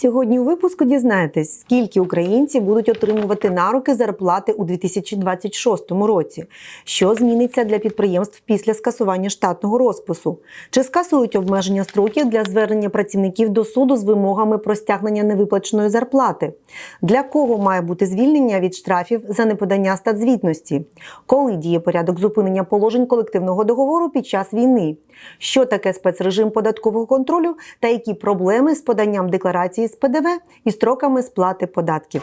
Сьогодні у випуску дізнаєтесь, скільки українці будуть отримувати на руки зарплати у 2026 році, що зміниться для підприємств після скасування штатного розпису, чи скасують обмеження строків для звернення працівників до суду з вимогами про стягнення невиплаченої зарплати, для кого має бути звільнення від штрафів за неподання статзвітності, коли діє порядок зупинення положень колективного договору під час війни, що таке спецрежим податкового контролю та які проблеми з поданням декларації з ПДВ і строками сплати податків.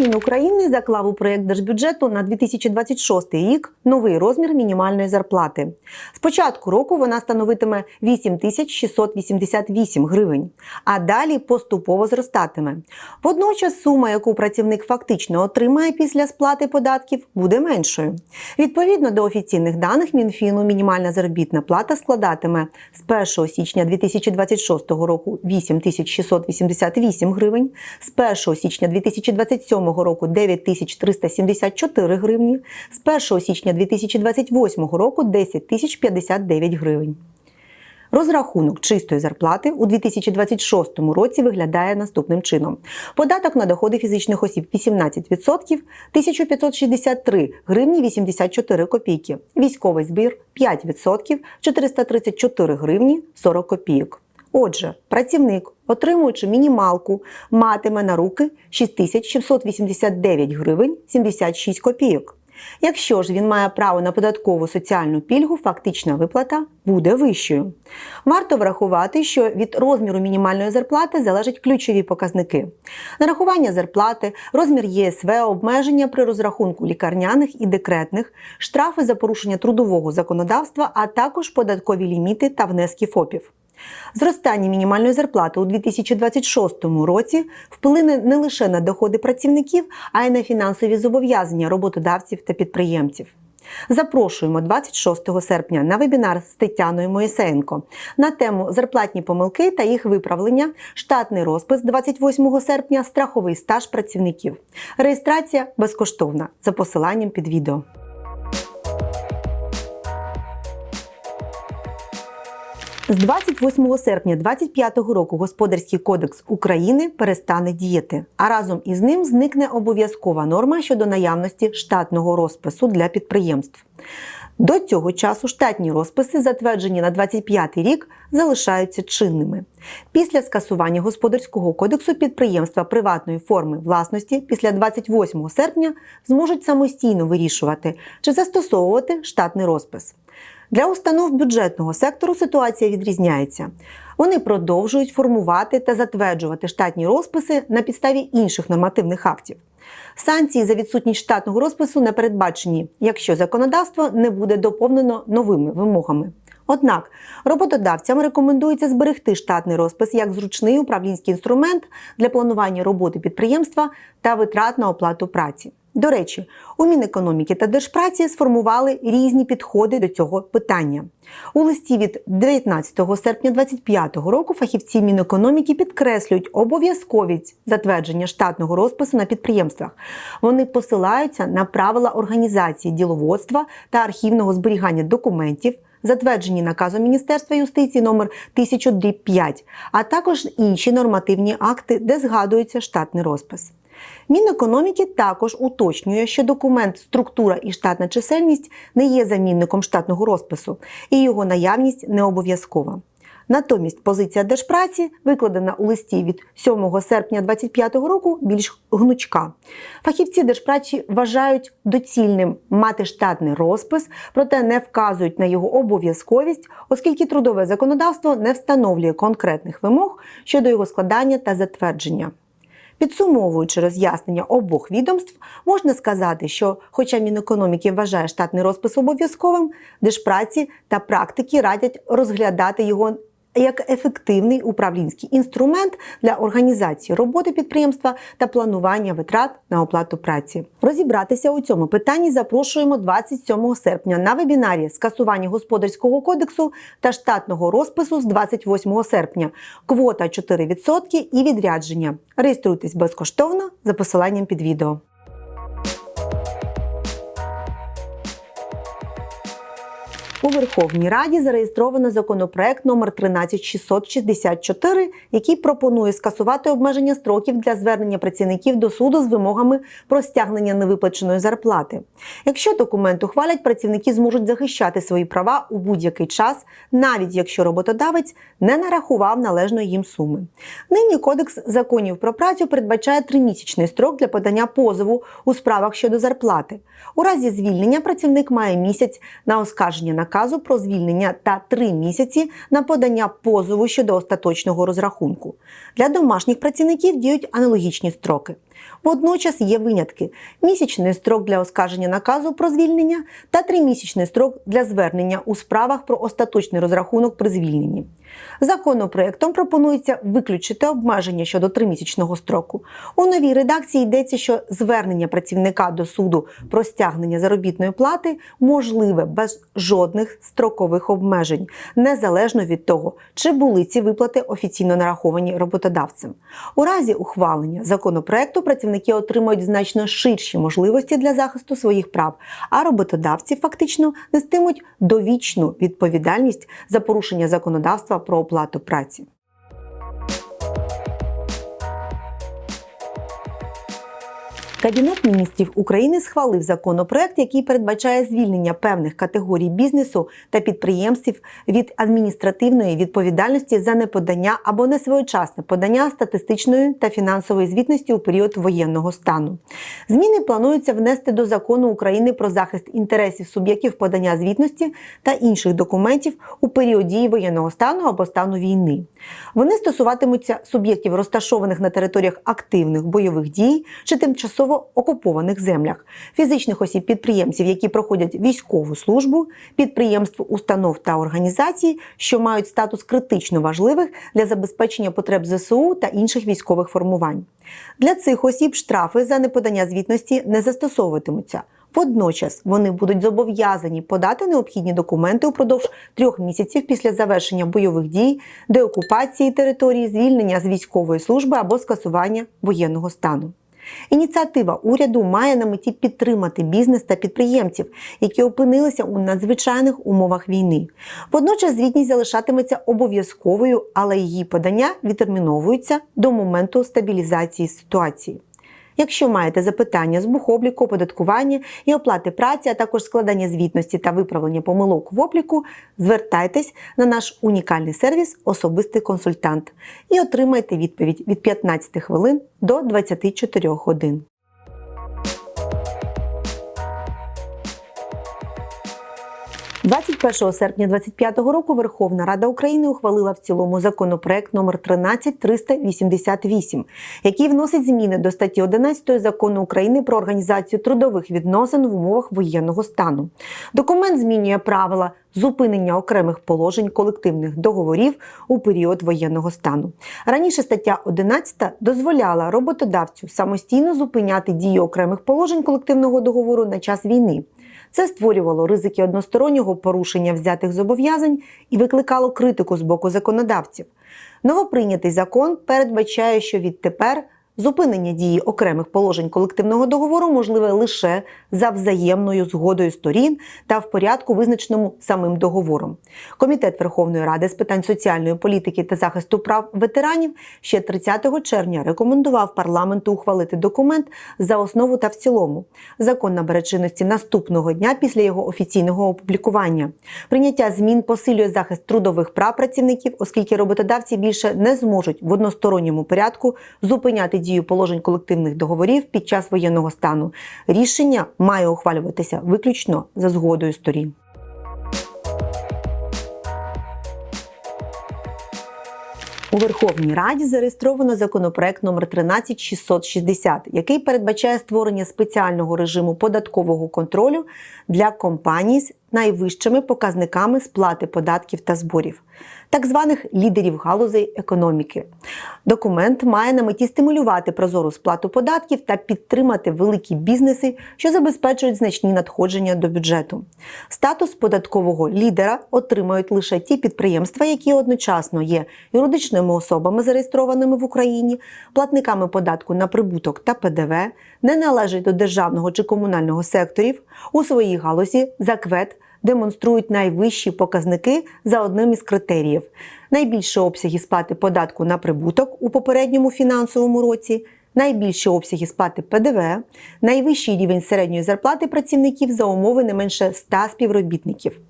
Мінфін України заклав у проєкт держбюджету на 2026 рік новий розмір мінімальної зарплати. З початку року вона становитиме 8688 гривень, а далі поступово зростатиме. Водночас сума, яку працівник фактично отримає після сплати податків, буде меншою. Відповідно до офіційних даних Мінфіну, мінімальна заробітна плата складатиме з 1 січня 2026 року 8688 гривень, з 1 січня 2027 2027 року 9374 гривні, з 1 січня 2028 року 10 059 гривень. Розрахунок чистої зарплати у 2026 році виглядає наступним чином: податок на доходи фізичних осіб 18%, 1563 гривні 84 копійки, військовий збір 5%, 434 гривні 40 копійок. Отже, працівник, отримуючи мінімалку, матиме на руки 6689 гривень 76 копійок. Якщо ж він має право на податкову соціальну пільгу, фактична виплата буде вищою. Варто врахувати, що від розміру мінімальної зарплати залежать ключові показники: нарахування зарплати, розмір ЄСВ, обмеження при розрахунку лікарняних і декретних, штрафи за порушення трудового законодавства, а також податкові ліміти та внески ФОПів. Зростання мінімальної зарплати у 2026 році вплине не лише на доходи працівників, а й на фінансові зобов'язання роботодавців та підприємців. Запрошуємо 26 серпня на вебінар з Тетяною Моїсеєнко на тему зарплатні помилки та їх виправлення, штатний розпис 28 серпня, страховий стаж працівників. Реєстрація безкоштовна за посиланням під відео. З 28 серпня 2025 року Господарський кодекс України перестане діяти, а разом із ним зникне обов'язкова норма щодо наявності штатного розпису для підприємств. До цього часу штатні розписи, затверджені на 25 рік, залишаються чинними. Після скасування господарського кодексу підприємства приватної форми власності після 28 серпня зможуть самостійно вирішувати, чи застосовувати штатний розпис. Для установ бюджетного сектору ситуація відрізняється. Вони продовжують формувати та затверджувати штатні розписи на підставі інших нормативних актів. Санкції за відсутність штатного розпису не передбачені, якщо законодавство не буде доповнено новими вимогами. Однак роботодавцям рекомендується зберегти штатний розпис як зручний управлінський інструмент для планування роботи підприємства та витрат на оплату праці. До речі, у Мінекономіки та Держпраці сформували різні підходи до цього питання. У листі від 19 серпня 2025 року фахівці Мінекономіки підкреслюють обов'язковість затвердження штатного розпису на підприємствах. Вони посилаються на правила організації діловодства та архівного зберігання документів. Затверджені наказом Міністерства юстиції номер 1005, а також інші нормативні акти, де згадується штатний розпис. Мінекономіки також уточнює, що документ структура і штатна чисельність не є замінником штатного розпису, і його наявність не обов'язкова. Натомість позиція Держпраці, викладена у листі від 7 серпня 2025 року, більш гнучка. Фахівці Держпраці вважають доцільним мати штатний розпис, проте не вказують на його обов'язковість, оскільки трудове законодавство не встановлює конкретних вимог щодо його складання та затвердження. Підсумовуючи роз'яснення обох відомств, можна сказати, що, хоча Мінекономіки вважає штатний розпис обов'язковим, Держпраці та практики радять розглядати його як ефективний управлінський інструмент для організації роботи підприємства та планування витрат на оплату праці. Розібратися у цьому питанні запрошуємо 27 серпня на вебінарі скасування господарського кодексу та штатного розпису з 28 серпня. Квота 4% і відрядження. Реєструйтесь безкоштовно за посиланням під відео. У Верховній Раді зареєстровано законопроект номер 13664, який пропонує скасувати обмеження строків для звернення працівників до суду з вимогами про стягнення невиплаченої зарплати. Якщо документ ухвалять, працівники зможуть захищати свої права у будь-який час, навіть якщо роботодавець не нарахував належної їм суми. Нині Кодекс законів про працю передбачає тримісячний строк для подання позову у справах щодо зарплати. У разі звільнення працівник має місяць на оскарження наказу про звільнення та три місяці на подання позову щодо остаточного розрахунку. Для домашніх працівників діють аналогічні строки. Водночас є винятки: місячний строк для оскарження наказу про звільнення та тримісячний строк для звернення у справах про остаточний розрахунок при звільненні. Законопроектом пропонується виключити обмеження щодо тримісячного строку. У новій редакції йдеться, що звернення працівника до суду про стягнення заробітної плати можливе без жодних строкових обмежень, незалежно від того, чи були ці виплати офіційно нараховані роботодавцем. У разі ухвалення законопроекту працівники отримують значно ширші можливості для захисту своїх прав, а роботодавці фактично нестимуть довічну відповідальність за порушення законодавства про оплату праці. Кабінет міністрів України схвалив законопроект, який передбачає звільнення певних категорій бізнесу та підприємств від адміністративної відповідальності за неподання або несвоєчасне подання статистичної та фінансової звітності у період воєнного стану. Зміни плануються внести до закону України про захист інтересів суб'єктів подання звітності та інших документів у період дії воєнного стану або стану війни. Вони стосуватимуться суб'єктів, розташованих на територіях активних бойових дій чи тимчасово окупованих землях, фізичних осіб підприємців, які проходять військову службу, підприємств, установ та організацій, що мають статус критично важливих для забезпечення потреб ЗСУ та інших військових формувань. Для цих осіб штрафи за неподання звітності не застосовуватимуться. Водночас вони будуть зобов'язані подати необхідні документи упродовж трьох місяців після завершення бойових дій, деокупації території, звільнення з військової служби або скасування воєнного стану. Ініціатива уряду має на меті підтримати бізнес та підприємців, які опинилися у надзвичайних умовах війни. Водночас звітність залишатиметься обов'язковою, але її подання відтерміновуються до моменту стабілізації ситуації. Якщо маєте запитання з бухобліку, оподаткування і оплати праці, а також складання звітності та виправлення помилок в обліку, звертайтесь на наш унікальний сервіс Особистий консультант і отримайте відповідь від 15 хвилин до 24 годин. 21 серпня 2025 року Верховна Рада України ухвалила в цілому законопроект номер 13388, який вносить зміни до статті 11 закону України про організацію трудових відносин в умовах воєнного стану. Документ змінює правила зупинення окремих положень колективних договорів у період воєнного стану. Раніше стаття 11 дозволяла роботодавцю самостійно зупиняти дію окремих положень колективного договору на час війни. Це створювало ризики одностороннього порушення взятих зобов'язань і викликало критику з боку законодавців. Новоприйнятий закон передбачає, що відтепер Зупинення дії окремих положень колективного договору можливе лише за взаємною згодою сторін та в порядку, визначеному самим договором. Комітет Верховної Ради з питань соціальної політики та захисту прав ветеранів ще 30 червня рекомендував парламенту ухвалити документ за основу та в цілому. Закон набере чинності наступного дня після його офіційного опублікування. Прийняття змін посилює захист трудових прав працівників, оскільки роботодавці більше не зможуть в односторонньому порядку зупиняти дію дію положень колективних договорів під час воєнного стану. Рішення має ухвалюватися виключно за згодою сторін. У Верховній Раді зареєстровано законопроект номер 13660, який передбачає створення спеціального режиму податкового контролю для компаній з найвищими показниками сплати податків та зборів, так званих лідерів галузей економіки. Документ має на меті стимулювати прозору сплату податків та підтримати великі бізнеси, що забезпечують значні надходження до бюджету. Статус податкового лідера отримають лише ті підприємства, які одночасно є юридичними особами, зареєстрованими в Україні, платниками податку на прибуток та ПДВ, не належать до державного чи комунального секторів у своїй галузі ЗАКВЕД демонструють найвищі показники за одним із критеріїв: найбільші обсяги сплати податку на прибуток у попередньому фінансовому році. Найбільші обсяги сплати ПДВ, найвищий рівень середньої зарплати працівників за умови не менше 100 співробітників.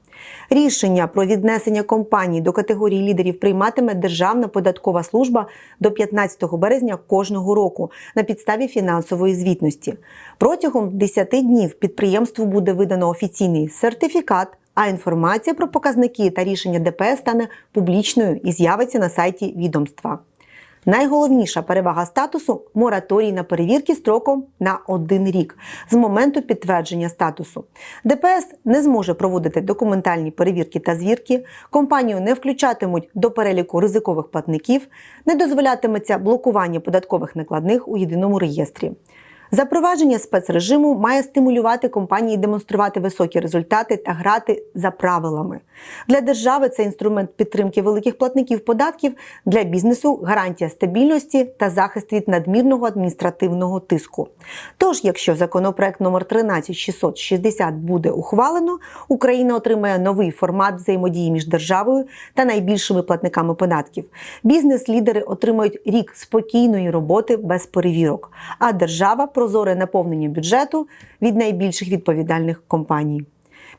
Рішення про віднесення компаній до категорії лідерів прийматиме Державна податкова служба до 15 березня кожного року на підставі фінансової звітності. Протягом 10 днів підприємству буде видано офіційний сертифікат. А інформація про показники та рішення ДПС стане публічною і з'явиться на сайті відомства. Найголовніша перевага статусу мораторій на перевірки строком на один рік з моменту підтвердження статусу. ДПС не зможе проводити документальні перевірки та звірки, компанію не включатимуть до переліку ризикових платників, не дозволятиметься блокування податкових накладних у єдиному реєстрі. Запровадження спецрежиму має стимулювати компанії демонструвати високі результати та грати за правилами. Для держави це інструмент підтримки великих платників податків, для бізнесу гарантія стабільності та захист від надмірного адміністративного тиску. Тож, якщо законопроект номер 13660 буде ухвалено, Україна отримає новий формат взаємодії між державою та найбільшими платниками податків. Бізнес-лідери отримають рік спокійної роботи без перевірок, а держава прозоре наповнення бюджету від найбільших відповідальних компаній.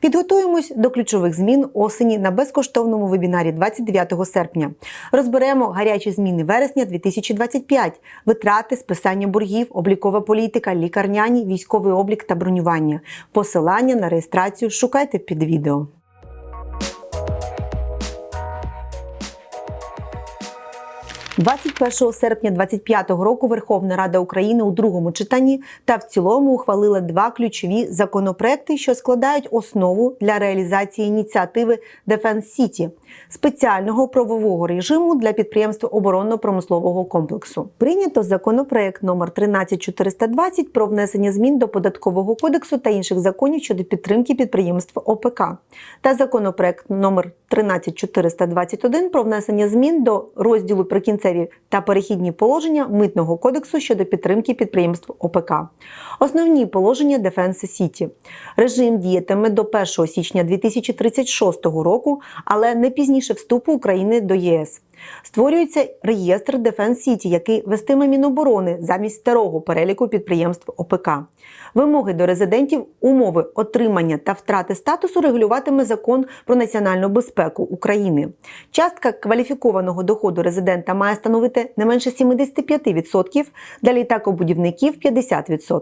Підготуємось до ключових змін осені на безкоштовному вебінарі 29 серпня. Розберемо гарячі зміни вересня 2025, витрати, списання боргів, облікова політика, лікарняні, військовий облік та бронювання. Посилання на реєстрацію шукайте під відео. 21 серпня 2025 року Верховна Рада України у другому читанні та в цілому ухвалила два ключові законопроекти, що складають основу для реалізації ініціативи Defense City – спеціального правового режиму для підприємств оборонно-промислового комплексу. Прийнято законопроект номер 13420 про внесення змін до податкового кодексу та інших законів щодо підтримки підприємств ОПК та законопроект номер 13421 про внесення змін до розділу прикінцеві та перехідні положення митного кодексу щодо підтримки підприємств ОПК. Основні положення Defense City. Режим діятиме до 1 січня 2036 року, але не пізніше вступу України до ЄС. Створюється реєстр Defense City, який вестиме Міноборони замість старого переліку підприємств ОПК. Вимоги до резидентів, умови отримання та втрати статусу регулюватиме закон про національну безпеку України. Частка кваліфікованого доходу резидента має становити не менше 75%, для літакобудівників 50%.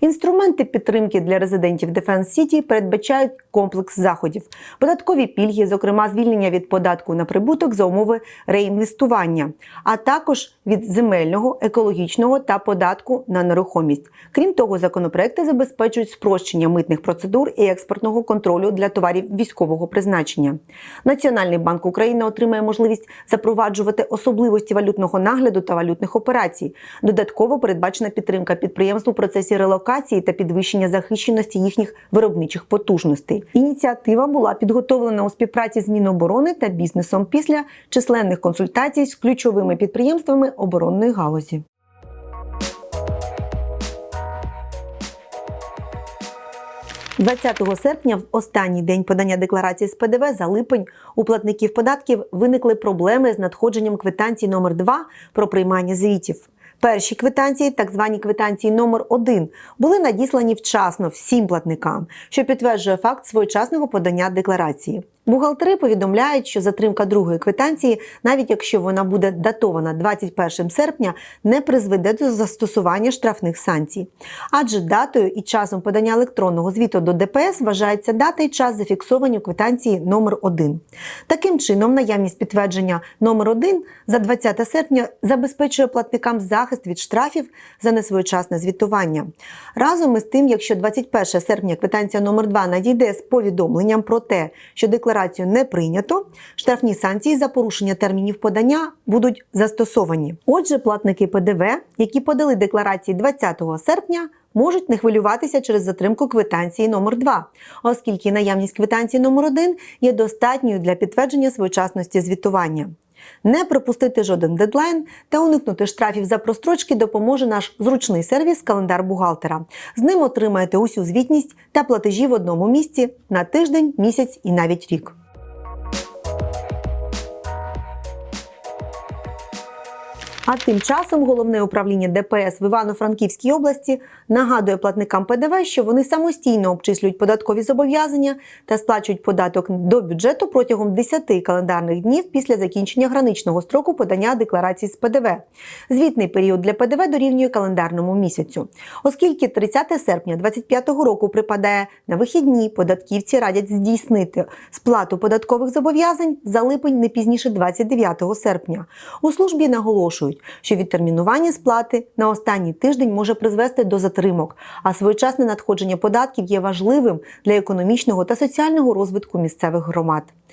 Інструменти підтримки для резидентів Defense City передбачають комплекс заходів, податкові пільги, зокрема звільнення від податку на прибуток за умови реінвестування, а також від земельного, екологічного та податку на нерухомість. Крім того, законопроекти забезпечують спрощення митних процедур і експортного контролю для товарів військового призначення. Національний банк України отримає можливість запроваджувати особливості валютного нагляду та валютних операцій. Додатково передбачена підтримка підприємств у процесі релокації та підвищення захищеності їхніх виробничих потужностей. Ініціатива була підготовлена у співпраці з Міноборони та бізнесом після численних консультацій з ключовими підприємствами оборонної галузі. – 20 серпня, в останній день подання декларації з ПДВ за липень у платників податків виникли проблеми з надходженням квитанції номер 2 про приймання звітів. Перші квитанції, так звані квитанції номер 1 були надіслані вчасно всім платникам, що підтверджує факт своєчасного подання декларації. Бухгалтери повідомляють, що затримка другої квитанції, навіть якщо вона буде датована 21 серпня, не призведе до застосування штрафних санкцій. Адже датою і часом подання електронного звіту до ДПС вважається дата і час зафіксовані квитанції номер 1 Таким чином, наявність підтвердження номер 1 за 20 серпня забезпечує платникам захист від штрафів за несвоєчасне звітування. Разом із тим, якщо 21 серпня квитанція номер 2 надійде з повідомленням про те, що декларацію не прийнято, штрафні санкції за порушення термінів подання будуть застосовані. Отже, платники ПДВ, які подали декларації 20 серпня, можуть не хвилюватися через затримку квитанції номер 2 оскільки наявність квитанції номер 1 є достатньою для підтвердження своєчасності звітування. Не пропустити жоден дедлайн та уникнути штрафів за прострочки допоможе наш зручний сервіс Календар бухгалтера. З ним отримаєте усю звітність та платежі в одному місці на тиждень, місяць і навіть рік. А тим часом головне управління ДПС в Івано-Франківській області нагадує платникам ПДВ, що вони самостійно обчислюють податкові зобов'язання та сплачують податок до бюджету протягом 10 календарних днів після закінчення граничного строку подання декларацій з ПДВ. Звітний період для ПДВ дорівнює календарному місяцю. Оскільки 30 серпня 2025 року припадає на вихідні, податківці радять здійснити сплату податкових зобов'язань за липень не пізніше 29 серпня. У службі наголошують, що відтермінування сплати на останній тиждень може призвести до затримок, а своєчасне надходження податків є важливим для економічного та соціального розвитку місцевих громад.